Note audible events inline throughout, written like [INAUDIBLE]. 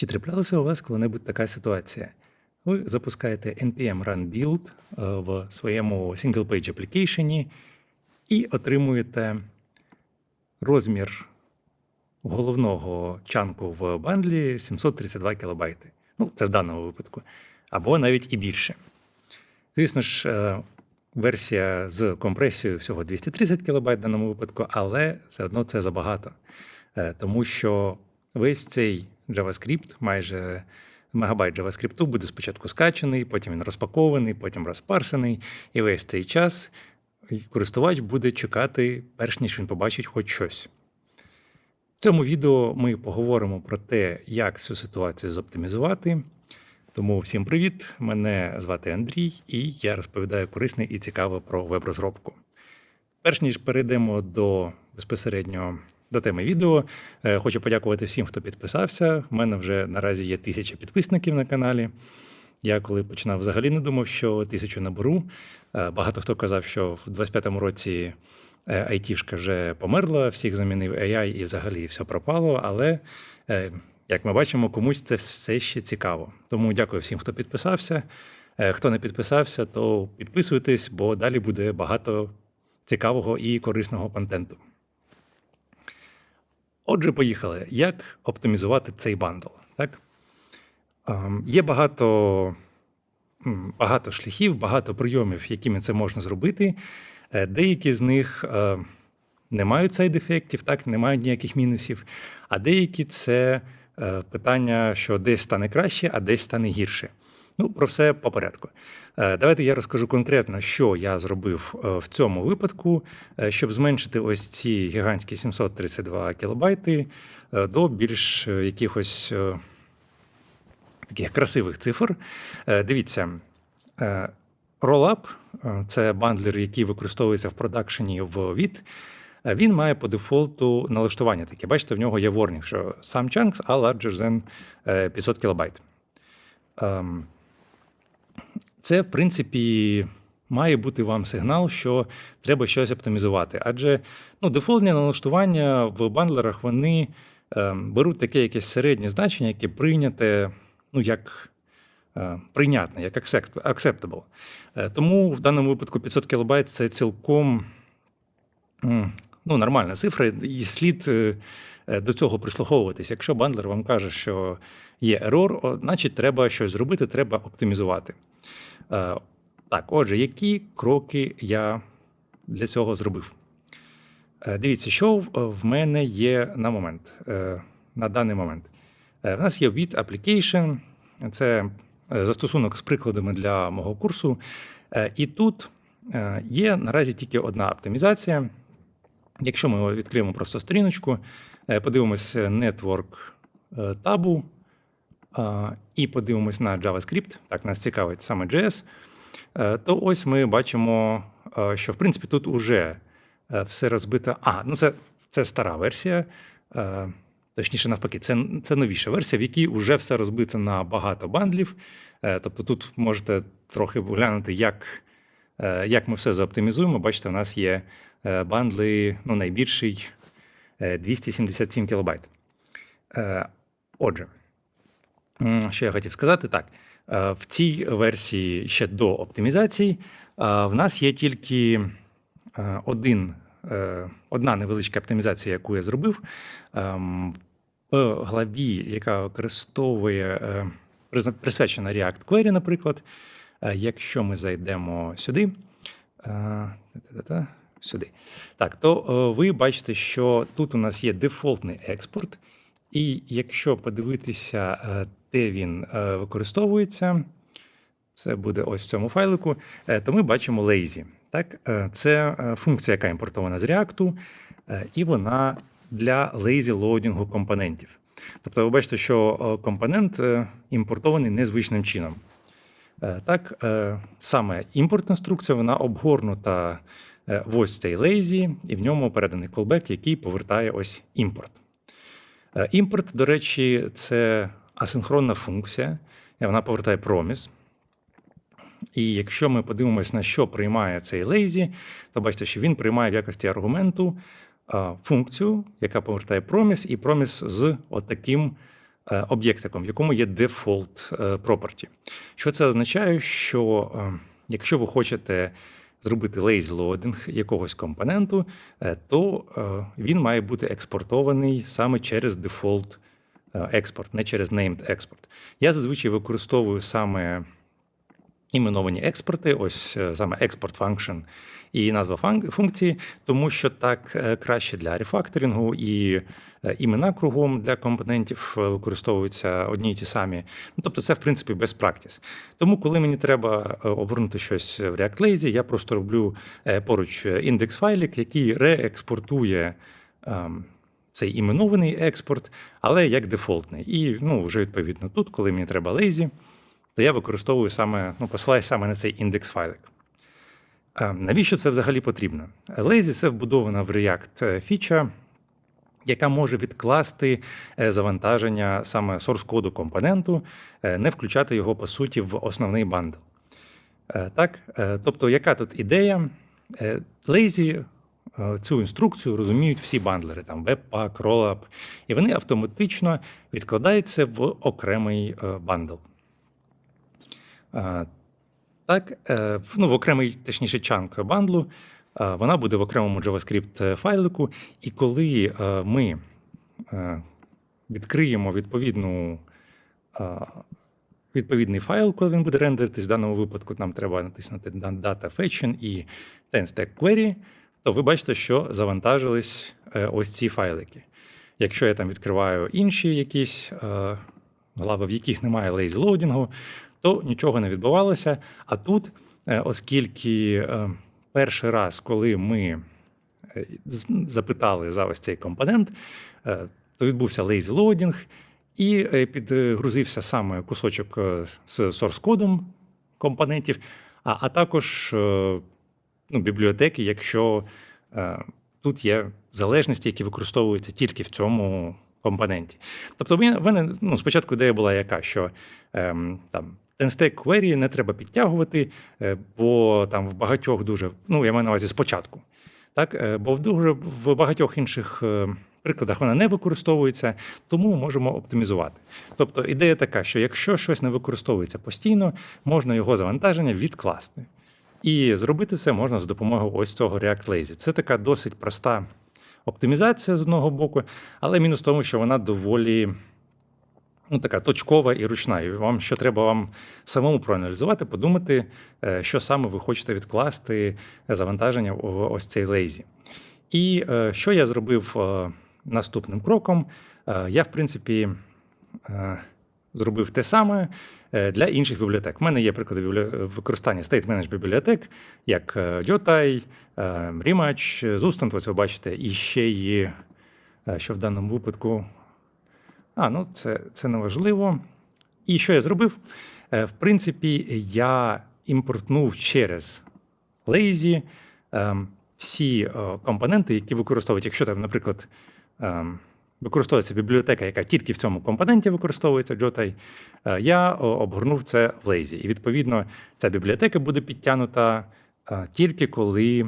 Чи траплялася у вас коли-небудь така ситуація? Ви запускаєте npm run build е, в своєму single-page application і отримуєте розмір головного чанку в бандлі 732 кБ. Ну, це в даному випадку. Або навіть і більше. Звісно ж, е, версія з компресією всього 230 кБ в даному випадку, але все одно це забагато. Е, Тому що весь цей JavaScript, майже мегабайт JavaScript буде спочатку скачаний, потім він розпакований, потім розпарсений, і весь цей час користувач буде чекати, перш ніж він побачить хоч щось. В цьому відео ми поговоримо про те, як цю ситуацію зоптимізувати. Тому всім привіт! Мене звати Андрій, і я розповідаю корисне і цікаве про веб-розробку. Перш ніж перейдемо до безпосередньо до теми відео, е, хочу подякувати всім, хто підписався. У мене вже наразі є тисяча підписників на каналі. Я коли починав, взагалі не думав, що тисячу наберу. Е, Багато хто казав, що в 25-му році е, айтішка вже померла, всіх замінив AI і взагалі все пропало. Але як ми бачимо, комусь це все ще цікаво. Тому дякую всім, хто підписався. Хто не підписався, то підписуйтесь, бо далі буде багато цікавого і корисного контенту. Отже, поїхали. Як оптимізувати цей бандл? Так? Ем, Є багато, багато шляхів, багато прийомів, якими це можна зробити. Е, Деякі з них е, не мають сайд-ефектів, не мають ніяких мінусів, а деякі це е, питання, що десь стане краще, а десь стане гірше. Ну, про все по порядку. Е, Давайте я розкажу конкретно, що я зробив е, в цьому випадку, е, щоб зменшити ось ці гігантські 732 кілобайти до більш якихось таких красивих цифр. Дивіться, Rollup це бандлер, який використовується в продакшені в. Е, Він має по дефолту налаштування таке. Бачите, в нього є warning, що some chunks are larger than е, 500 кБ. Це, в принципі, має бути вам сигнал, що треба щось оптимізувати. Адже ну, дефолтні налаштування в бандлерах вони ем, беруть таке якесь середнє значення, яке прийняте, ну, як е, прийнятне, як accept- acceptable. Е, Тому в даному випадку 500 кБ це цілком ну, нормальна цифра, і слід е, е, до цього прислуховуватись. Якщо бандлер вам каже, що є ерор, значить треба щось зробити, треба оптимізувати. Е, Так, отже, які кроки я для цього зробив? Е, Дивіться, що в- мене є на момент, е, на даний момент. Е, В нас є від application, це е, застосунок з прикладами для мого курсу. Е, І тут е, є наразі тільки одна оптимізація. Якщо ми відкриємо просто сторіночку, е, подивимося network е, табу і подивимось на JavaScript, так нас цікавить саме JS, е, то ось ми бачимо, е, що в принципі тут уже е, все розбито. А, ну це, це стара версія. е, Точніше, навпаки, це, це новіша версія, в якій вже все розбито на багато бандлів. Е, Тобто тут можете трохи поглянути, як, е, як ми все заоптимізуємо. Бачите, у нас є е, бандли, ну, найбільший е, 277 кілобайт. Е, Отже, що я хотів сказати, так. е, В цій версії ще до оптимізації е, в нас є тільки е, один, е, одна невеличка оптимізація, яку я зробив. Ем, В главі, яка використовує е, присвячена React Query, наприклад, е, якщо ми зайдемо сюди, е, сюди, так, то е, ви бачите, що тут у нас є дефолтний експорт, і якщо подивитися, е, де він е, використовується, це буде ось в цьому файлику, то ми бачимо lazy. Так? Це функція, яка імпортована з React, і вона для lazy лоудінгу компонентів. Тобто ви бачите, що компонент імпортований незвичним чином. Так, саме імпорт інструкція вона обгорнута ось цей lazy, і в ньому переданий callback, який повертає ось імпорт. Е, Імпорт, до речі, це асинхронна функція, і вона повертає проміс. І якщо ми подивимось, на що приймає цей lazy, то бачите, що він приймає в якості аргументу функцію, яка повертає проміс, і проміс з отаким е, об'єктиком, в якому є е, property. Що це означає? Що е, якщо ви хочете зробити loading якогось компоненту, е, то е, він має бути експортований саме через default е, експорт, не через named export. Я зазвичай використовую саме іменовані експорти, ось е, саме export function і назва функції, тому що так е, краще для рефакторингу і е, імена кругом для компонентів використовуються одні й ті самі. Ну, тобто це, в принципі, best practice. Тому, коли мені треба обернути щось в React Lazy, я просто роблю поруч індекс файлик, який реекспортує. ем, Цей іменований експорт, але як дефолтний. І ну, вже відповідно тут, коли мені треба lazy, то я використовую саме, ну, посилаюсь саме на цей індекс файлик. Навіщо це взагалі потрібно? Lazy – це вбудована в React е, фіча, яка може відкласти е, завантаження саме source коду компоненту, е, не включати його по суті в основний бандл. Так, тобто, яка тут ідея? Lazy цю інструкцію розуміють всі бандлери, там Webpack, Rollup, і вони автоматично відкладаються в окремий бандл. Так, е, ну, в окремий, точніше, чанк бандлу, вона буде в окремому JavaScript файлику, і коли ми відкриємо відповідну, відповідний файл, коли він буде рендеритись, в даному випадку нам треба натиснути на Data Fetching і TenStack Query, то ви бачите, що завантажились е, ось ці файлики. Якщо я там відкриваю інші якісь глави, в яких немає lazy лоудінгу, то нічого не відбувалося. А тут, е, оскільки е, перший раз, коли ми е, запитали за ось цей компонент, то відбувся loading, і підгрузився саме кусочок з source-кодом компонентів, а, а також ну, бібліотеки, якщо тут є залежності, які використовуються тільки в цьому компоненті. Тобто, в мене ну, спочатку ідея була яка, що ем, там. TenStack Query не треба підтягувати, е, бо там в багатьох дуже, ну я маю на увазі спочатку. Так, е, бо в дуже в багатьох інших е, прикладах вона не використовується, тому можемо оптимізувати. Тобто ідея така, що якщо щось не використовується постійно, можна його завантаження відкласти. І зробити це можна з допомогою ось цього React Lazy. Це така досить проста оптимізація з одного боку, але мінус в тому, що вона доволі ну, така точкова і ручна. І вам що треба вам самому проаналізувати, подумати, е, що саме ви хочете відкласти е, завантаження в ось цей Lazy. І е, що я зробив наступним кроком? Я, в принципі, зробив те саме для інших бібліотек. У мене є приклади використання state managed бібліотек, як Jotai, Rematch, Zustand, ось ви бачите, і ще є, що в даному випадку. А, ну це, це не важливо. І що я зробив? Е, В принципі, я імпортнув через Lazy ем, всі е, компоненти, які використовують, якщо там, наприклад, ем, використовується бібліотека, яка тільки в цьому компоненті використовується, Jotai, е, я обгорнув це в Lazy. І відповідно ця бібліотека буде підтягнута тільки коли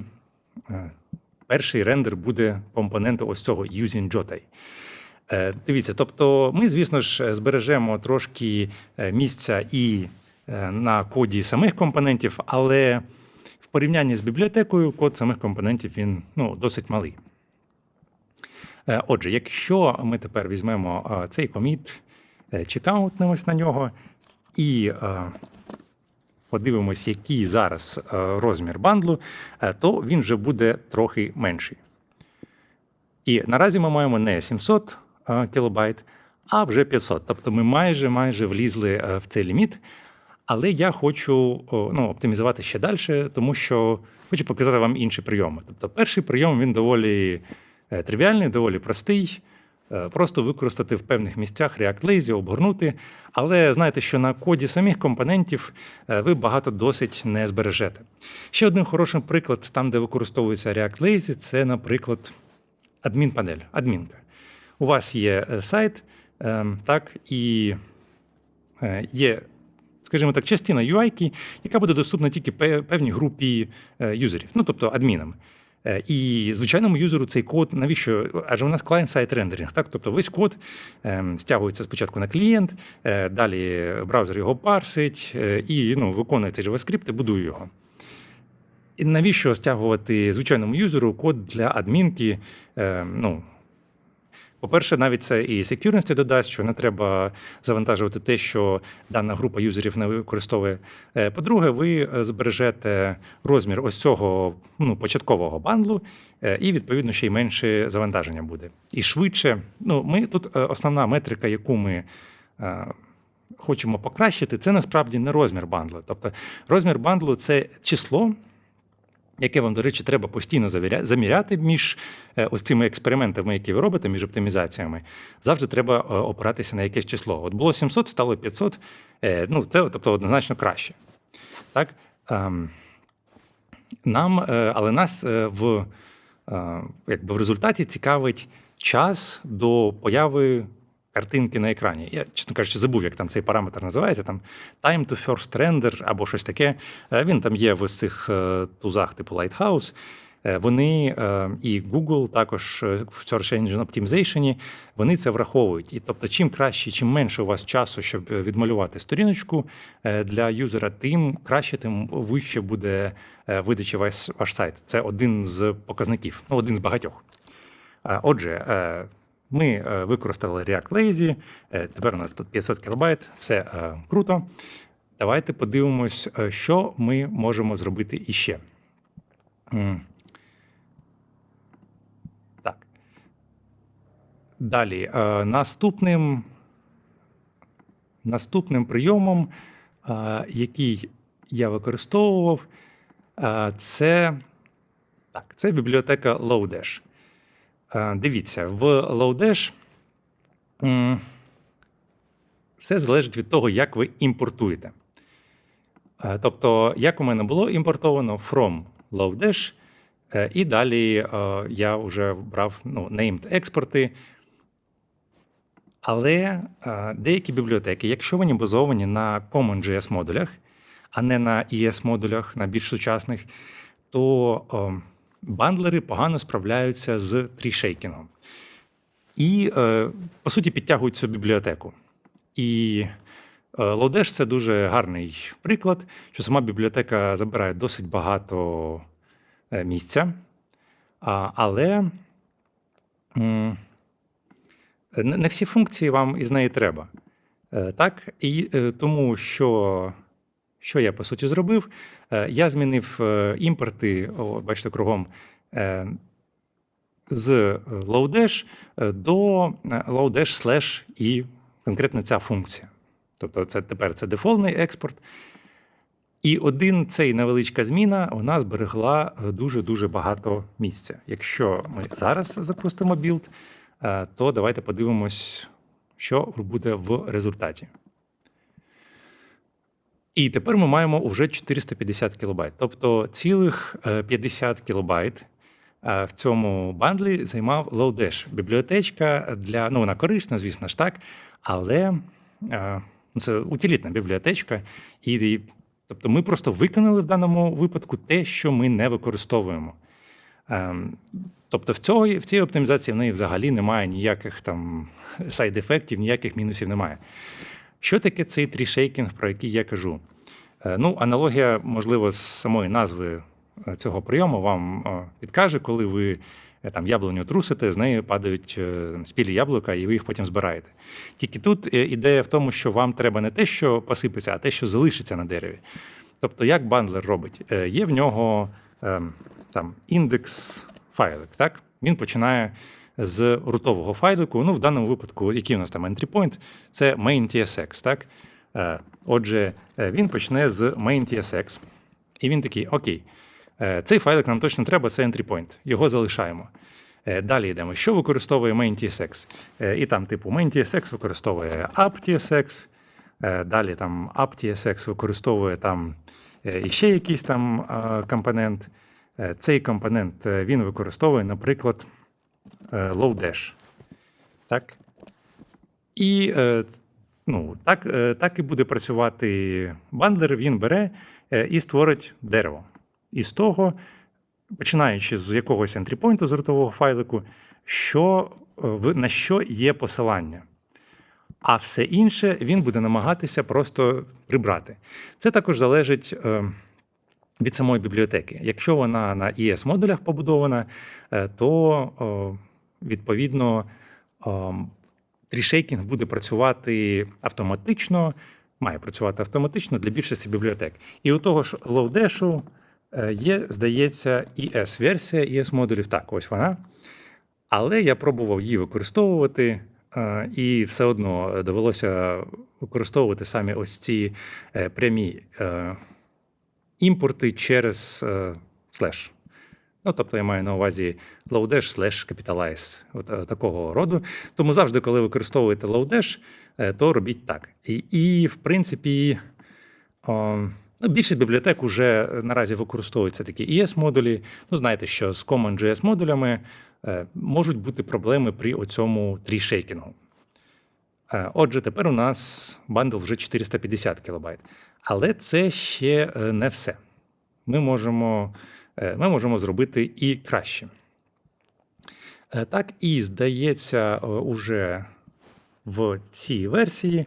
перший рендер буде компоненту ось цього using Jotai. Е, Дивіться, тобто ми, звісно ж, збережемо трошки е, місця і е, на коді самих компонентів, але в порівнянні з бібліотекою код самих компонентів він ну, досить малий. Е, Отже, якщо ми тепер візьмемо е, цей коміт, е, чекаутнемось на нього і е, подивимось, який зараз е, розмір бандлу, е, то він вже буде трохи менший. І наразі ми маємо не 700 е, кілобайт, а вже 500. Тобто ми майже майже влізли е, в цей ліміт. Але я хочу ну, оптимізувати ще далі, тому що хочу показати вам інші прийоми. Тобто, перший прийом він доволі е, тривіальний, доволі простий. Е, Просто використати в певних місцях React Lazy, обгорнути. Але знаєте, що на коді самих компонентів е, ви багато досить не збережете. Ще один хороший приклад, там, де використовується React Lazy, це, наприклад, адмінпанель, адмінка. У вас є е, сайт, ем, так, і е, є, скажімо так, частина UI, яка буде доступна тільки певній групі е, юзерів, ну тобто адмінам. І звичайному юзеру цей код, навіщо? Адже у нас client-side рендеринг, так? Тобто весь код ем, стягується спочатку на клієнт, далі браузер його парсить і ну, виконує цей JavaScript і будує його. І навіщо стягувати звичайному юзеру код для адмінки? Е, ну, по-перше, навіть це і секюрності додасть, що не треба завантажувати те, що дана група юзерів не використовує. Е, По-друге, ви е, збережете розмір ось цього ну, початкового бандлу, е, і відповідно ще й менше завантаження буде. І швидше. Ну, ми тут основна метрика, яку ми. Хочемо покращити, це насправді не розмір бандлу. Тобто розмір бандлу це число, яке вам, до речі, треба постійно заміряти між е, цими експериментами, які ви робите, між оптимізаціями. Завжди треба е, опиратися на якесь число. От було 700, стало 500. е, Ну, це тобто, однозначно краще. Так? Ем, Нам, але нас в, якби в результаті цікавить час до появи картинки на екрані. Я, чесно кажучи, забув, як там цей параметр називається. Там time to first render або щось таке. Е, Він там є в цих е, тузах, типу Lighthouse. Е, Вони і Google також в Search Engine Optimization, вони це враховують. І тобто, чим краще, чим менше у вас часу, щоб відмалювати сторіночку для юзера, тим краще, тим вище буде видача ваш, сайт. Це один з показників, ну один з багатьох. Отже, ми е, використали React Lazy, е, тепер у нас тут 500 кілобайт, все е, круто. Давайте подивимось, що ми можемо зробити іще. Так. Далі. Наступним, наступним прийомом, який я використовував, це, так, це бібліотека Lodash. Е, Дивіться, в м, все залежить від того, як ви імпортуєте. Е, Тобто, як у мене було імпортовано from Lodash, е, і далі я вже брав ну, named експорти. Але деякі бібліотеки, якщо вони базовані на CommonJS модулях, а не на ES модулях, на більш сучасних, то е, бандлери погано справляються з трішейкінгом. І, е, по суті, підтягують цю бібліотеку. І е, Lodash – це дуже гарний приклад, що сама бібліотека забирає досить багато е, місця, а, але м, не всі функції вам із неї треба. Е, Так? І е, тому, що, що я по суті зробив, я змінив е, імпорти, о, бачите, кругом. е, З Lodash е, до е, Lodash slash і конкретно ця функція. Тобто це тепер це дефолтний експорт. І один цей невеличка зміна вона зберегла е, дуже-дуже багато місця. Якщо ми зараз запустимо білд, е, то давайте подивимось, що буде в результаті. І тепер ми маємо вже 450 кілобайт. Тобто цілих е, 50 кілобайт е, в цьому бандлі займав Lodash. Бібліотечка для ну вона корисна, звісно ж так, але е, ну, це утилітна бібліотечка. І тобто ми просто виконали в даному випадку те, що ми не використовуємо. Ем, Тобто в, цього, в цій оптимізації в неї взагалі немає ніяких там [LAUGHS] сайд-ефектів, ніяких мінусів немає. Що таке цей трішейкінг, про який я кажу? Е, Ну, аналогія, можливо, з самої назви е, цього прийому вам е, підкаже, коли ви там яблуню трусите, з неї падають спілі яблука, і ви їх потім збираєте. Тільки тут ідея в тому, що вам треба не те, що посипеться, а те, що залишиться на дереві. Тобто, як бандлер робить? Є в нього ем, там індекс файлик, так? Він починає з рутового файлику. Ну, в даному випадку, який у нас там entry point, це main.tsx, так? Е, Отже, е, він почне з main.tsx, і він такий: Окей, е, цей файлик нам точно треба, це entry point. Його залишаємо. Далі йдемо. Що використовує main.tsx? І там, типу, main.tsx використовує app.tsx, далі там app.tsx використовує там іще якийсь там компонент. Цей компонент він використовує, наприклад, е, Lodash. Так? І е, ну, так, е, так і буде працювати бандлер. Він бере і створить дерево. І з того починаючи з якогось ентріпойнту з ротового файлику, що, на що є посилання. А все інше він буде намагатися просто прибрати. Це також залежить від самої бібліотеки. Якщо вона на es модулях побудована, е, то відповідно трішейкінг буде працювати автоматично, має працювати автоматично для більшості бібліотек. І у того ж е, є, здається, ES-версія ES модулів. Так, ось вона. Але я пробував її використовувати, е, і все одно довелося використовувати самі ось ці е, прямі імпорти через е, слеш. Ну, тобто я маю на увазі Lodash slash capitalize, от е, такого роду. Тому завжди, коли використовуєте Lodash, е, то робіть так. І, і в принципі, о, ну, більшість бібліотек вже наразі використовуються такі ES-модулі. Ну, знаєте, що з CommonJS модулями е, можуть бути проблеми при оцьому трішейкінгу. Е, Отже, тепер у нас бандл вже 450 кБ. Але це ще е, не все. Ми можемо, е, ми можемо зробити і краще. Е, Так, і здається, уже в цій версії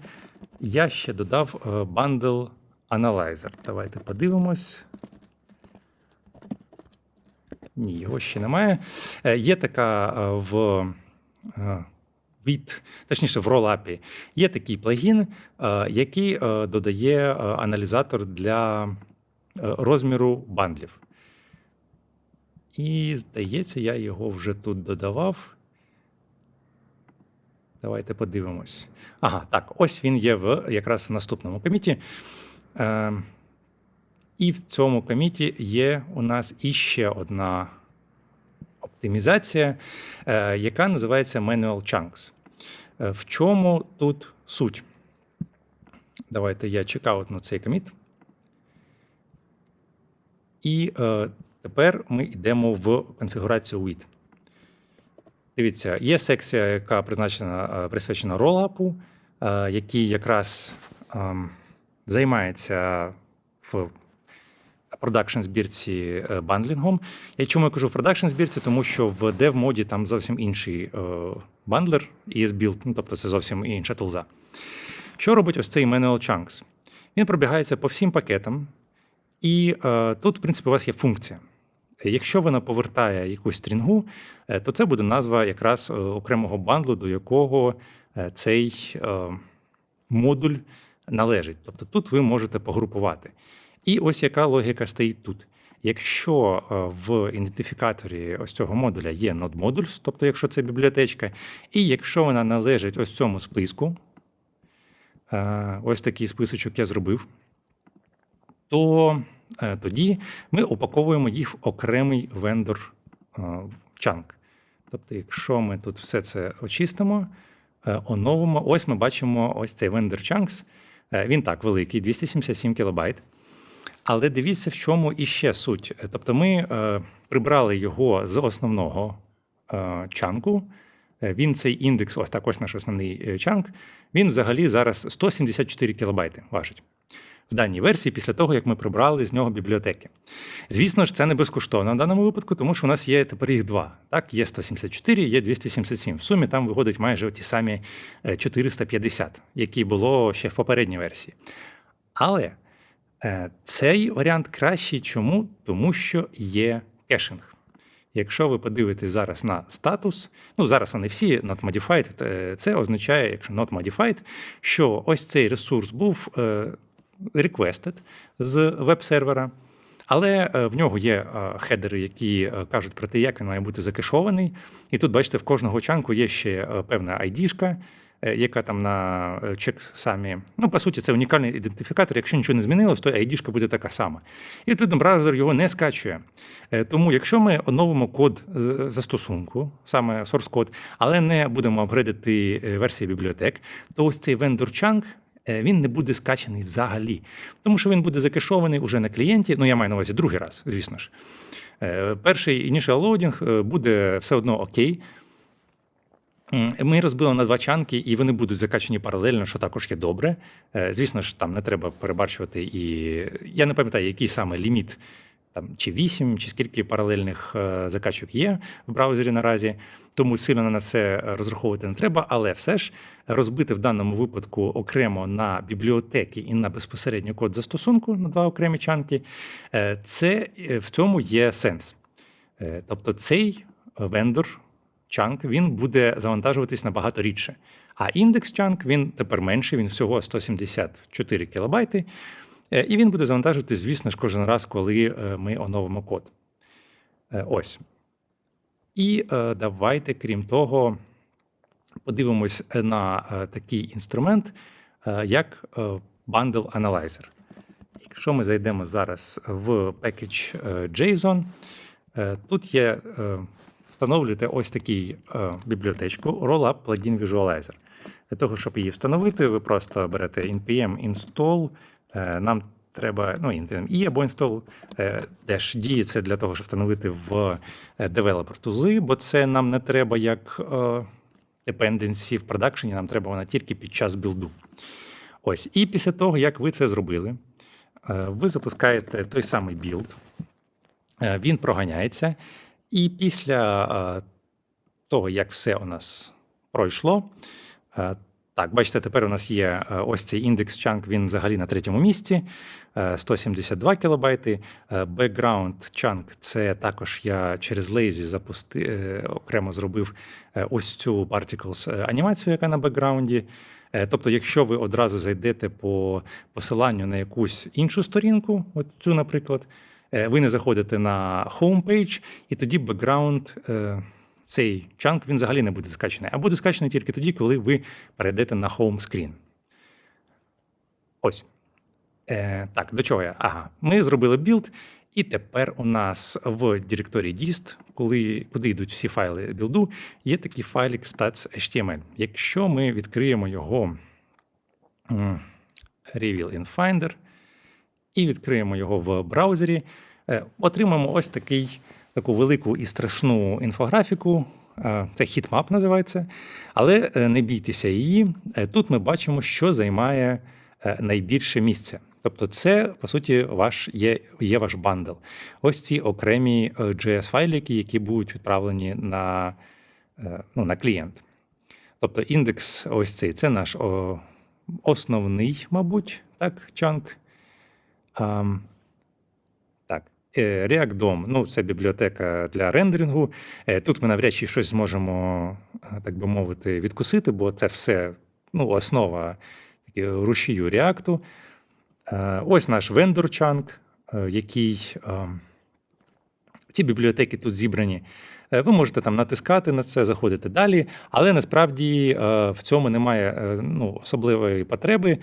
я ще додав bundle Analyzer. Давайте подивимось. Ні, його ще немає. Є така в від, точніше, в ролапі є такий плагін, е, який е, додає е, аналізатор для розміру бандлів. І здається, я його вже тут додавав. Давайте подивимось. Ага, так, ось він є в, якраз в наступному коміті. І в цьому коміті є у нас іще одна оптимізація, е, яка називається Manual Chunks. Е, В чому тут суть? Давайте я чекаутну цей коміт. І е, тепер ми йдемо в конфігурацію WIT. Дивіться, є секція, яка призначена, е, присвячена ролапу, е, який якраз ем, займається в продакшн збірці е, бандлінгом. Я чому я кажу в продакшн збірці, тому що в dev моді там зовсім інший е, бандлер ESBuild, ну, тобто це зовсім інша тулза. Що робить ось цей Manual Chunks? Він пробігається по всім пакетам, і е, тут, в принципі, у вас є функція. Якщо вона повертає якусь стрінгу, е, то це буде назва якраз е, окремого бандлу, до якого цей е, модуль належить. Тобто тут ви можете погрупувати. І ось яка логіка стоїть тут. Якщо е, в ідентифікаторі ось цього модуля є node-modules, тобто якщо це бібліотечка, і якщо вона належить ось цьому списку, е, ось такий списочок я зробив, то е, тоді ми упаковуємо їх в окремий вендор чанк. Тобто, якщо ми тут все це очистимо, оновимо, ось ми бачимо ось цей вендор. Е, Він так великий, 277 кілобайт. Але дивіться, в чому іще суть. Тобто, ми е, прибрали його з основного е, чанку. Е, Він цей індекс, ось так ось наш основний чанк. Він взагалі зараз 174 кілобайти важить в даній версії після того, як ми прибрали з нього бібліотеки. Звісно ж, це не безкоштовно в даному випадку, тому що у нас є тепер їх два. Так, є 174, є 277. В сумі там виходить майже ті самі е, 450, які було ще в попередній версії. Але цей варіант кращий. Чому? Тому що є кешинг. Якщо ви подивитесь зараз на статус, ну зараз вони всі not modified, е, це означає, якщо not modified, що ось цей ресурс був е, requested з веб-сервера, але е, в нього є е, хедери, які е, кажуть про те, як він має бути закешований. І тут, бачите, в кожного чанку є ще е, певна е, яка там на е, чек самі. Ну, по суті, це унікальний ідентифікатор. Якщо нічого не змінилось, то ID-шка буде така сама. І відповідно, браузер його не скачує. Е, Тому, якщо ми оновимо код е, застосунку, саме source код, але не будемо апгрейдити е, версії бібліотек, то ось цей vendor chunk е, він не буде скачаний взагалі, тому що він буде закешований уже на клієнті. Ну, я маю на увазі другий раз, звісно ж. Е, Перший initial loading е, буде все одно окей. Ми розбили на два чанки, і вони будуть закачані паралельно, що також є добре. Е, Звісно ж, там не треба перебарщувати. І я не пам'ятаю, який саме ліміт там чи 8, чи скільки паралельних е, закачок є в браузері наразі. Тому сильно на це розраховувати не треба, але все ж розбити в даному випадку окремо на бібліотеки і на безпосередньо код застосунку на два окремі чанки. е, Це в цьому є сенс. Тобто цей вендор чанк він буде завантажуватись набагато рідше. А індекс чанк він тепер менший, він всього 174 кілобайти. Е, І він буде завантажуватись, звісно ж, кожен раз, коли е, ми оновимо код. Е, Ось. І давайте, крім того, подивимось на такий інструмент, як Bundle Analyzer. Якщо ми зайдемо зараз в package JSON, е, тут є встановлюєте ось такий е, бібліотечку Rollup Plugin Visualizer. Для того, щоб її встановити, ви просто берете npm install. е, Нам треба ну, npm i або install, е, dash d це для того, щоб встановити в developer тузи, бо це нам не треба як dependency в продакшені, нам треба вона тільки під час білду. Ось, і після того, як ви це зробили, ви запускаєте той самий білд, він проганяється, і після того, як все у нас пройшло, так, бачите, тепер у нас є ось цей індекс чанк, він взагалі на третьому місці, е, 172 кілобайти. Background chunk – це також я через Lazy запусти, е, окремо зробив е, ось цю Particles е, анімацію, яка на бекграунді. Тобто, якщо ви одразу зайдете по посиланню на якусь іншу сторінку, от цю, наприклад, ви не заходите на homepage, і тоді бекграунд, е, цей чанк, він взагалі не буде скачаний. А буде скачаний тільки тоді, коли ви перейдете на home screen. Ось. Е, так, до чого я? Ага, ми зробили білд, і тепер у нас в директорії dist, коли, куди йдуть всі файли білду, є такий файлик stats.html. Якщо ми відкриємо його Reveal in Finder і відкриємо його в браузері, е, отримаємо ось такий, таку велику і страшну інфографіку. Е, Це хітмап називається. Але е, не бійтеся її. Е, Тут ми бачимо, що займає е, найбільше місце. Тобто, це, по суті, ваш є, є ваш бандл. Ось ці окремі е, JS-файлики, які будуть відправлені на, е, ну, на клієнт. Тобто індекс ось цей це наш основний, мабуть, так, чанк. Е, React DOM, ну, це бібліотека для рендерингу. Е, Тут ми навряд чи щось зможемо, е, так би мовити, відкусити, бо це все ну, основа такі, рушію React. Ось наш вендор чанк, е, який ем, ці бібліотеки тут зібрані. Е, Ви можете там натискати на це, заходити далі, але насправді е, в цьому немає е, ну, особливої потреби,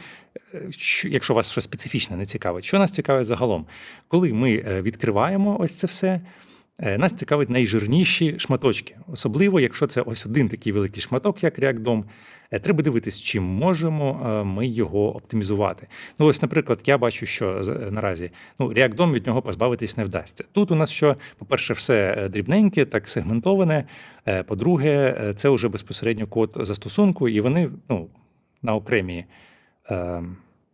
якщо вас щось специфічне не цікавить. Що нас цікавить загалом? Коли ми відкриваємо ось це все, нас цікавить найжирніші шматочки, особливо якщо це ось один такий великий шматок, як е, треба дивитись, чи можемо е, ми його оптимізувати. Ну, ось, наприклад, я бачу, що наразі ну, React DOM від нього позбавитись не вдасться. Тут у нас що, по-перше, все е, дрібненьке, так сегментоване. Е, По-друге, е, це вже безпосередньо код застосунку, і вони ну, на окремі е,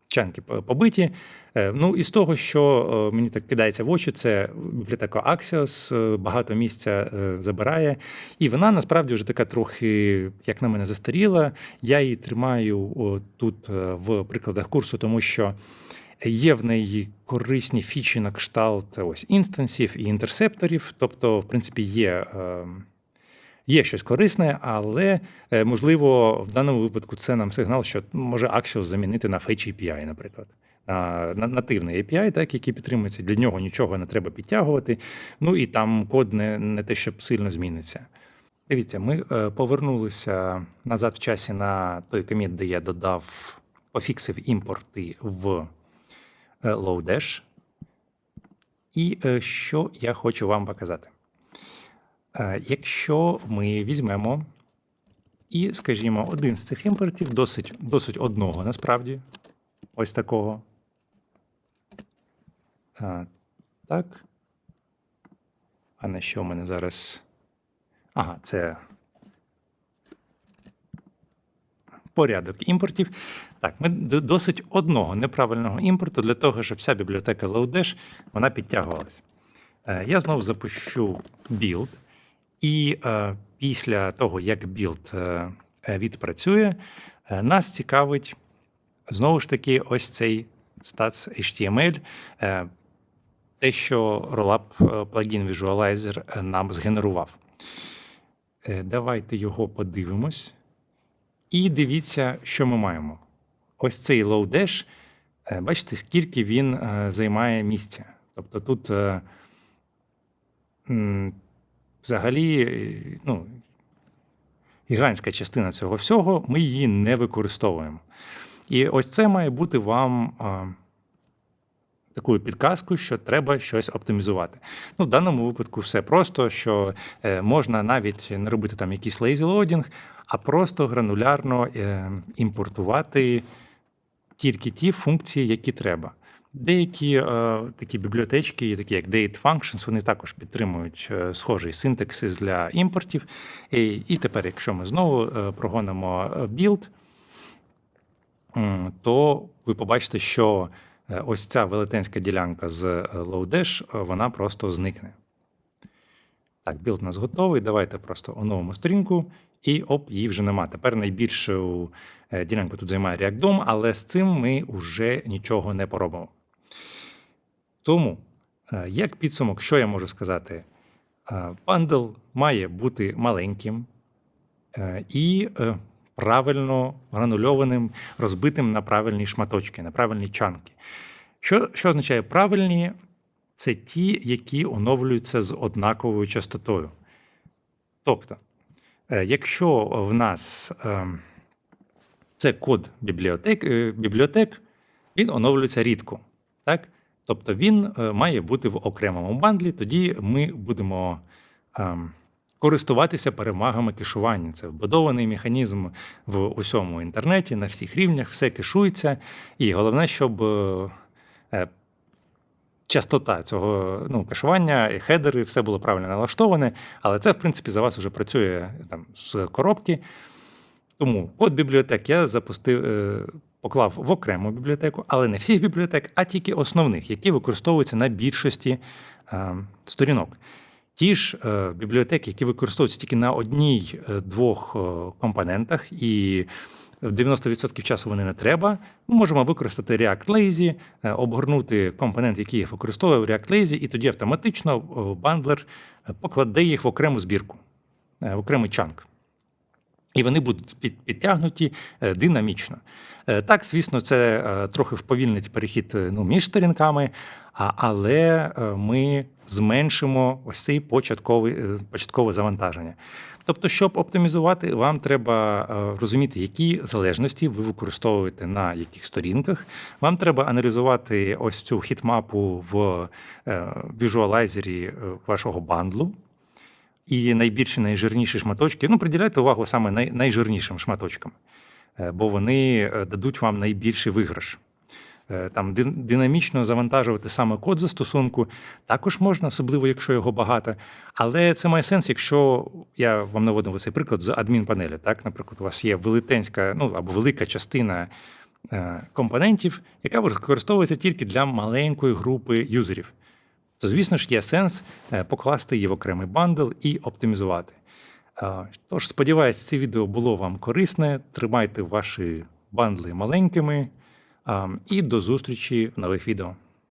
чанки побиті. Е, Ну, і з того, що е, мені так кидається в очі, це бібліотека Axios, е, багато місця забирає. І вона насправді вже така трохи, як на мене, застаріла. Я її тримаю тут в прикладах курсу, тому що є в неї корисні фічі на кшталт ось інстансів і інтерсепторів. Тобто, в принципі, є. Є щось корисне, але е, можливо в даному випадку це нам сигнал, що може Axios замінити на Fetch API, наприклад, на, на нативний API, так, який підтримується. Для нього нічого не треба підтягувати. Ну і там код не, не те, щоб сильно зміниться. Дивіться, ми е, повернулися назад в часі на той коміт, де я додав, пофіксив імпорти в е, Lodash. І що я хочу вам показати. Е, Якщо ми візьмемо і, скажімо, один з цих імпортів, досить, досить одного насправді, ось такого. А, так. А на що в мене зараз? Ага, це порядок імпортів. Так, ми досить одного неправильного імпорту для того, щоб вся бібліотека Lodash вона підтягувалась. Е, Я знову запущу білд, і е, після того, як білд е, е, відпрацює, е, нас цікавить знову ж таки ось цей stats HTML, е, те, що Rollup е, плагін Visualizer е, нам згенерував. Е, Давайте його подивимось. І дивіться, що ми маємо. Ось цей low-dash, е, бачите, скільки він е, займає місця. Тобто тут е, взагалі ну, гігантська частина цього всього, ми її не використовуємо. І ось це має бути вам такою підказкою, що треба щось оптимізувати. Ну, в даному випадку все просто, що е, можна навіть не робити там якийсь loading, а просто гранулярно е, імпортувати тільки ті функції, які треба. Деякі е, такі бібліотечки, такі як Date Functions, вони також підтримують е, схожий синтаксис для імпортів. І, і тепер, якщо ми знову е, прогонимо е, build, то ви побачите, що е, ось ця велетенська ділянка з е, Lodash, е, вона просто зникне. Так, білд у нас готовий. Давайте просто оновимо сторінку, і оп, її вже нема. Тепер найбільшу е, ділянку тут займає React DOM, але з цим ми вже нічого не поробимо. Тому, е, як підсумок, що я можу сказати? Е, Бандл має бути маленьким е, і правильно гранульованим, розбитим на правильні шматочки, на правильні чанки. Що, що означає правильні? Це ті, які оновлюються з однаковою частотою. Тобто, якщо в нас це код бібліотек, бібліотек, він оновлюється рідко. Так? Тобто він е, має бути в окремому бандлі, тоді ми будемо ем, користуватися перевагами кешування. Це вбудований механізм в усьому інтернеті, на всіх рівнях, все кешується. І головне, щоб е, е, частота цього ну, кешування, і хедери, все було правильно налаштоване, але це, в принципі, за вас вже працює там, з коробки. Тому код бібліотек я запустив, поклав в окрему бібліотеку, але не всіх бібліотек, а тільки основних, які використовуються на більшості е, сторінок. Ті ж е, бібліотеки, які використовуються тільки на одній-двох компонентах, і в 90% часу вони не треба. Ми можемо використати React Lazy, е, обгорнути компонент, який я використовую в React Lazy, і тоді автоматично е, бандлер е, покладе їх в окрему збірку, е, в окремий чанк. І вони будуть під- підтягнуті е, динамічно. Е, Так, звісно, це е, трохи вповільнить перехід ну, між сторінками, але ми зменшимо ось цей початковий, початкове завантаження. Тобто, щоб оптимізувати, вам треба розуміти, які залежності ви використовуєте на яких сторінках. Вам треба аналізувати ось цю хітмапу в візуалайзері вашого бандлу. І найбільші, найжирніші шматочки, ну, приділяйте увагу саме най, найжирнішим шматочкам, е, бо вони е, дадуть вам найбільший виграш. Е, Там динамічно завантажувати саме код застосунку також можна, особливо якщо його багато. Але це має сенс, якщо я вам наводив цей приклад з адмінпанелі. Так, наприклад, у вас є велетенська, ну або велика частина компонентів, яка використовується тільки для маленької групи юзерів. То, звісно ж, є сенс е, покласти її в окремий бандл і оптимізувати. Тож, сподіваюсь, це відео було вам корисне. Тримайте ваші бандли маленькими. І до зустрічі в нових відео.